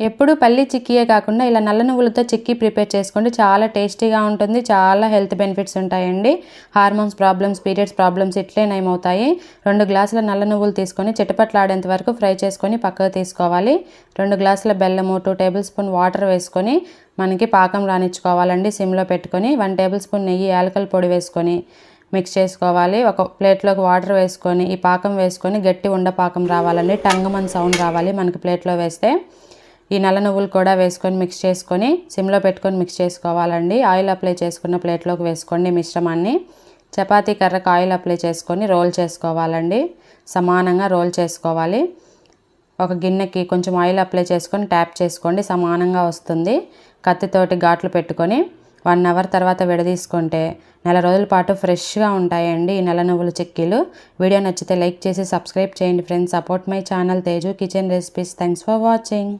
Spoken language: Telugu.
ఎప్పుడు పల్లి చిక్కీయే కాకుండా ఇలా నల్ల నువ్వులతో చిక్కీ ప్రిపేర్ చేసుకోండి. చాలా టేస్టీగా ఉంటుంది. చాలా హెల్త్ బెనిఫిట్స్ ఉంటాయండి. హార్మోన్స్ ప్రాబ్లమ్స్ పీరియడ్స్ ప్రాబ్లమ్స్ ఇట్లే నయమవుతాయి. రెండు గ్లాసుల నల్ల నువ్వులు తీసుకొని చిటపట్లాడేంత వరకు ఫ్రై చేసుకొని పక్కకు తీసుకోవాలి. రెండు గ్లాసుల బెల్లము టూ టేబుల్ స్పూన్ వాటర్ వేసుకొని మనకి పాకం రానిచ్చుకోవాలండి. సిమ్లో పెట్టుకొని వన్ టేబుల్ స్పూన్ నెయ్యి యాలకల పొడి వేసుకొని మిక్స్ చేసుకోవాలి. ఒక ప్లేట్లోకి వాటర్ వేసుకొని ఈ పాకం వేసుకొని గట్టి ఉండ పాకం రావాలండి. టంగమని సౌండ్ రావాలి మనకి ప్లేట్లో వేస్తే. ఈ నల్ల నువ్వులు కూడా వేసుకొని మిక్స్ చేసుకొని సిమ్లో పెట్టుకొని మిక్స్ చేసుకోవాలండి. ఆయిల్ అప్లై చేసుకున్న ప్లేట్లోకి వేసుకోండి మిశ్రమాన్ని. చపాతీ కర్రకు ఆయిల్ అప్లై చేసుకొని రోల్ చేసుకోవాలండి. సమానంగా రోల్ చేసుకోవాలి. ఒక గిన్నెకి కొంచెం ఆయిల్ అప్లై చేసుకొని ట్యాప్ చేసుకోండి. సమానంగా వస్తుంది. కత్తితోటి ఘాట్లు పెట్టుకొని వన్ అవర్ తర్వాత విడదీసుకుంటే నెల రోజుల పాటు ఫ్రెష్గా ఉంటాయండి ఈ నెల నువ్వుల చిక్కీలు. వీడియో నచ్చితే లైక్ చేసి సబ్స్క్రైబ్ చేయండి friends support my channel Teju kitchen recipes thanks for watching